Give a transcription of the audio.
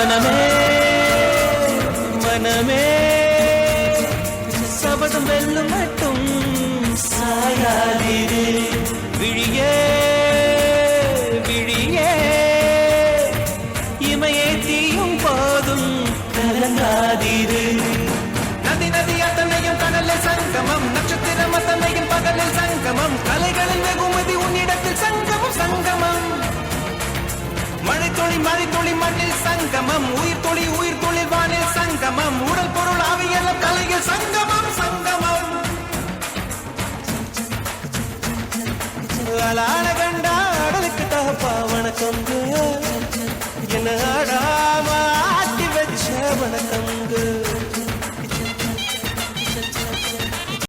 மனமே மனமே. சபதம் வெல்லும் மட்டும் சாயாதீரே. விழியே விழியே. இமையை தீயும் போதும் கலங்காதீரே மதி துளி மண்ணில் சங்கமம். உயிர் துளி உயிர் துளி வானில் சங்கமம். உடல் பொருள் அவையல கலையில் சங்கமம் சங்கமம். அலா